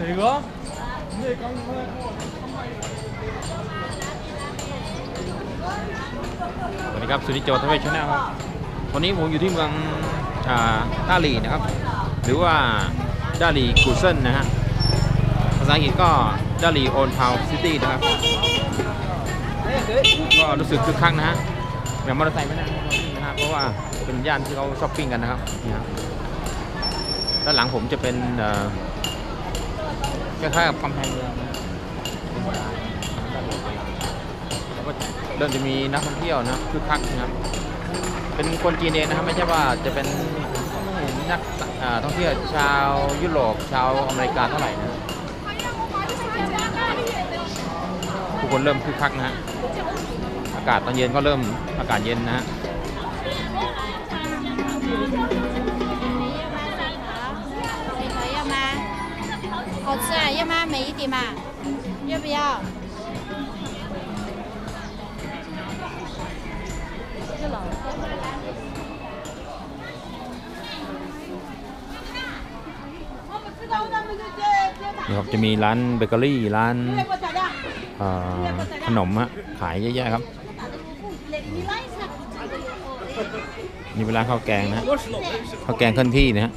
哪个？สวัสดีครับสุนิจโจทเวชแนลครับวันนี้ผมอยู่ที่เมืองอ่าดาลีนะครับ หรือว่าดาลีกูเซนนะฮะภาษาอังกฤษก็ดาลีโอนทาวซิตี้นะครับ ก็รู้สึกคึกคักนะฮะอย่างมอเตอร์ไซค์ไม่นั่งนะฮะเพราะว่าเป็นย่านที่เขาช้อปปิ้งกันนะครับนี่ครับด้านหลังผมจะเป็นเอ่อ คล้ายๆกับกำแพงเมืองแล้วก็เริ่มจะมีนักท่องเที่ยวนะคึกคักนะครับเป็นคนจีนเองนะครับไม่ใช่ว่าจะเป็นนักท่องเที่ยวชาวยุโรปชาวอเมริกาเท่าไหร่นะผู้คนเริ่มคึกคักนะฮะอากาศตอนเย็นก็เริ่มอากาศเย็นนะฮะ 好吃啊，要吗？美一点嘛，要不要？这老 นี่ครับจะมีร้านเบเกอรี่ร้านเอ่อขนมฮะขายเยอะแยะครับนี่เป็นร้านข้าวแกงนะฮะข้าวแกงเคลื่อนที่นะฮะ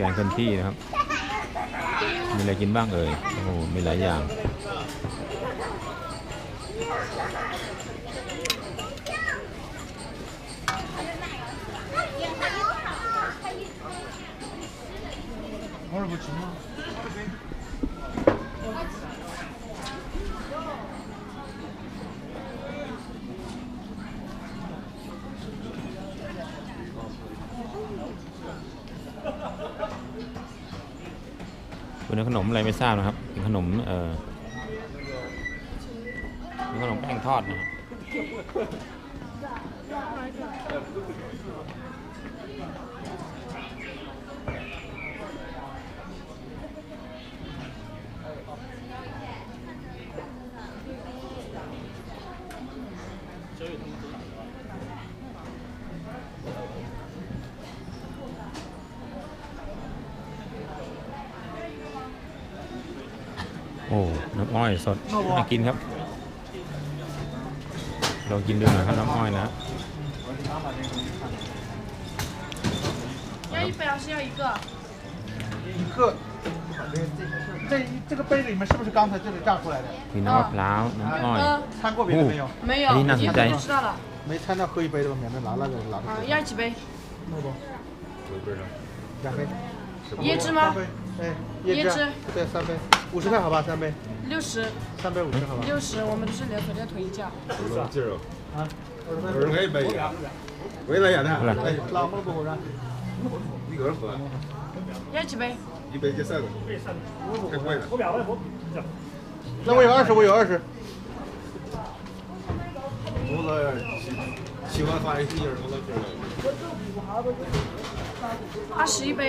กงเคลื่อนที่นะครับ มีอะไรกินบ้างเอ่ย โอ้มีหลายอย่าง 얼굴 주면 เป็นขนมอะไรไม่ทราบนะครับเป็นขนมเอ่อเป็นขนมแป้งทอดนะครับ โอ้ น้ำอ้อยสดน่ากินครับ ลองกินดูหน่อยครับน้ำอ้อยนะ 要一杯还是要一个？一个。这这个杯子里面是不是刚才这里榨出来的？ มีน้ำมะพร้าว น้ำอ้อย 嗯，掺过别的没有？没有，哎那一你在喝就知道了。没掺到喝一杯的吧，免得拿那个拿啊，着。要几杯？那不？两杯。 椰汁吗？哎，椰汁啊椰汁。对，三杯，五十块好吧，三杯，六十，三杯五十好吧。六十，我们都是连腿连腿一价。劲儿啊，五十块。有人可以背呀，回来呀，好了哎，老么不好让。一个人喝，要几杯？一杯就三个，太贵了。那我有二十，我有二十。我说喜欢发一些人，我都知道。二十一杯。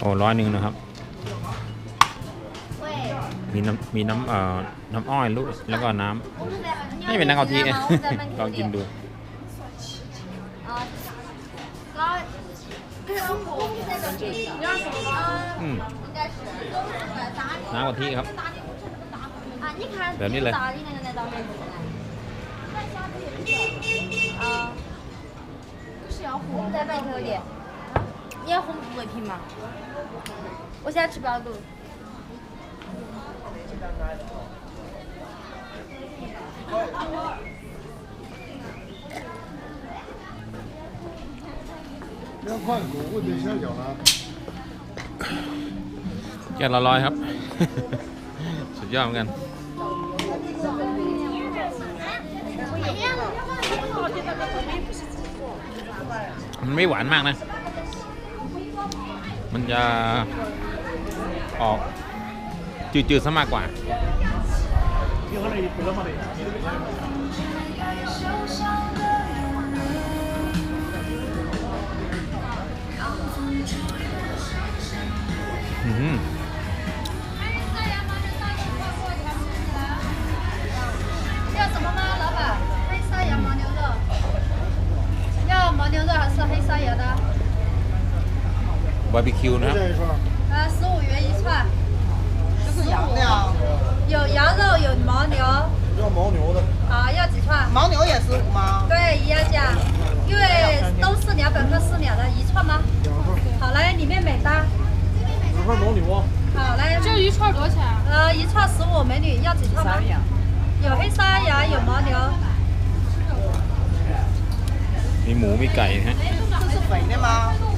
โอ้ร้อยหนึ่งนะครับ มีน้ำมีน้ำเอ่อ น้ำอ้อยลูกแล้วก็น้ำไม่เป็นน้ำกะทิ ลองกินดู อืม น้ำกะทิครับ 啊，你看 แบบนี้เลย 大的那个那道面子啊，是要红，再拜托点。你要红不会拼吗？我现在吃不了肚子。两块五，我得想要了。 แก้วละร้อยครับ สุดยอดเหมือนกัน มันไม่หวานมากนะ มันจะออกจืดๆซะมากกว่าอืม BQ 呢？这一串。呃，十五元一串。这是羊的啊。有羊肉，有牦牛。要牦牛的。好，要几串？牦牛也十五吗？对，一样价，因为都是两百克四两的，一串吗？两串。好嘞，里面买单。两串牦牛。好嘞。这一串多少钱？呃，一串十五，美女要几串吗？有黑山羊，有牦牛。มีหมูมีไก่นะฮะ 这是肥的吗？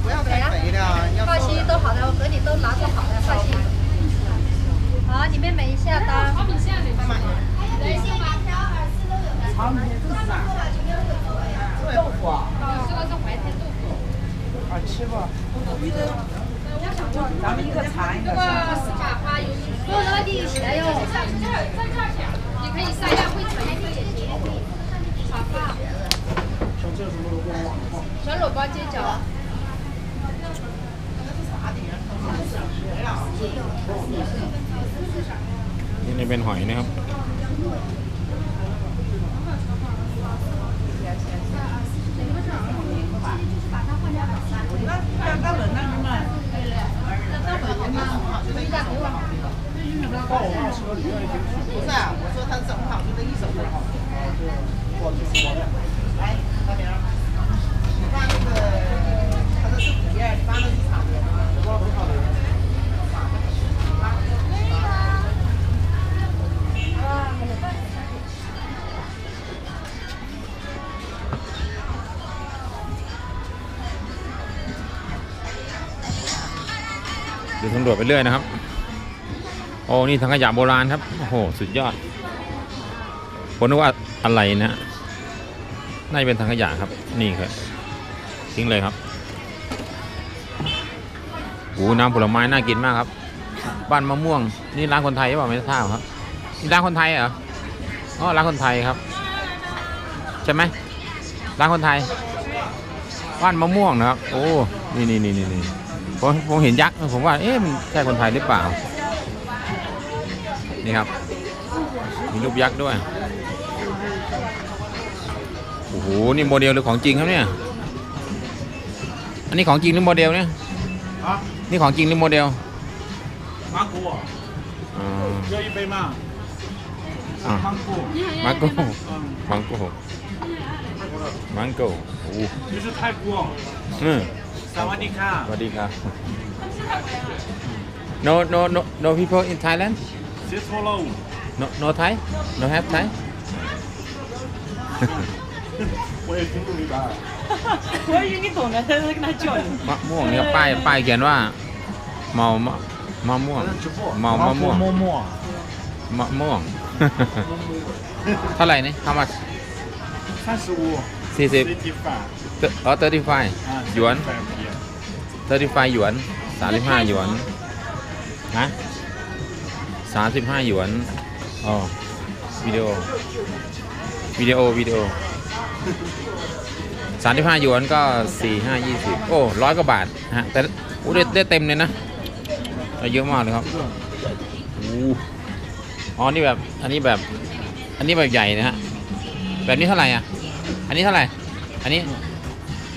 不要太肥的，要放心，都好的，我给你都拿做好的，放心。好，里面每一下单。豆腐啊，这个是怀胎豆腐。啊吃吧。这个是把花油脂。所有的地起来哟。在这儿，在这儿去。你可以晒下灰尘 小萝卜煎饺。 นี่นี่เป็นหอยนะครับ 不是啊，我说它整好，就这一手就好。 ดี๋ยวสำรวจไปเรื่อยนะครับ โอ้นี่ถังขยะโบราณครับ โอ้โห สุดยอดผมนึกว่าอะไรนะ น่าจะเป็นถังขยะครับ นี่ครับ ทิ้งเลยครับ โอ้น้ำผลไม้น่ากินมากครับ บ้านมะม่วง นี่ร้านคนไทยหรือเปล่าไม่ทราบครับนี่ร้านคนไทยเหรออ๋อร้านคนไทยครับใช่ไหมร้านคนไทย บ้านมะม่วงนะครับ โอ้นี่นี่นี่นี่นี่ผมผมเห็นยักษ์ผมว่าเอ๊ะมันใช่คนไทยหรือเปล่า นี่ครับ มีรูปยักษ์ด้วยโอ้โหนี่โมเดลหรือของจริงครับเนี่ย อันนี้ของจริงหรือโมเดลเนี่ย， นี่ของจริงหรือโมเดล 芒果， อ๋อ 要一杯吗？ อ่ะ 芒果， มังโก้ 嗯， มังโก้ 泰国的， มังโก้โอ้ 这是泰国， อืม 萨瓦迪卡 ส，วัสดีครับ no no no no people in Thailand 写错了， no no Thai no have Thai 我也听不明白。 เฮ้ยังไม่ตรนะเล็กน่าจนมะม่วงเนี่ยป้ายป้ายเขียนว่าเมามะมะม่วงเมามะม่วงมะม่วง เท่าไหร่นี่ how much ห้าสิบสี่สิบอ๋อ thirty five หยวนเตอร์ดิฟายหยวนสามสิบห้าหยวนนะสามสิบห้าหยวนอ๋อวิดีโอวิดีโอวิดีโอ สามสิบห้าหยวนก็สี่ห้ายี่สิบโอ้ร้อยกว่าบาทฮะแต่อ้ได้ได้เต็มเลยนะเยอะมากเลยครับโอ้อ๋อนี่แบบอันนี้แบบ อันนี้แบบใหญ่นะฮะแบบนี้เท่าไหร่อะ อันนี้เท่าไหร่ อันนี้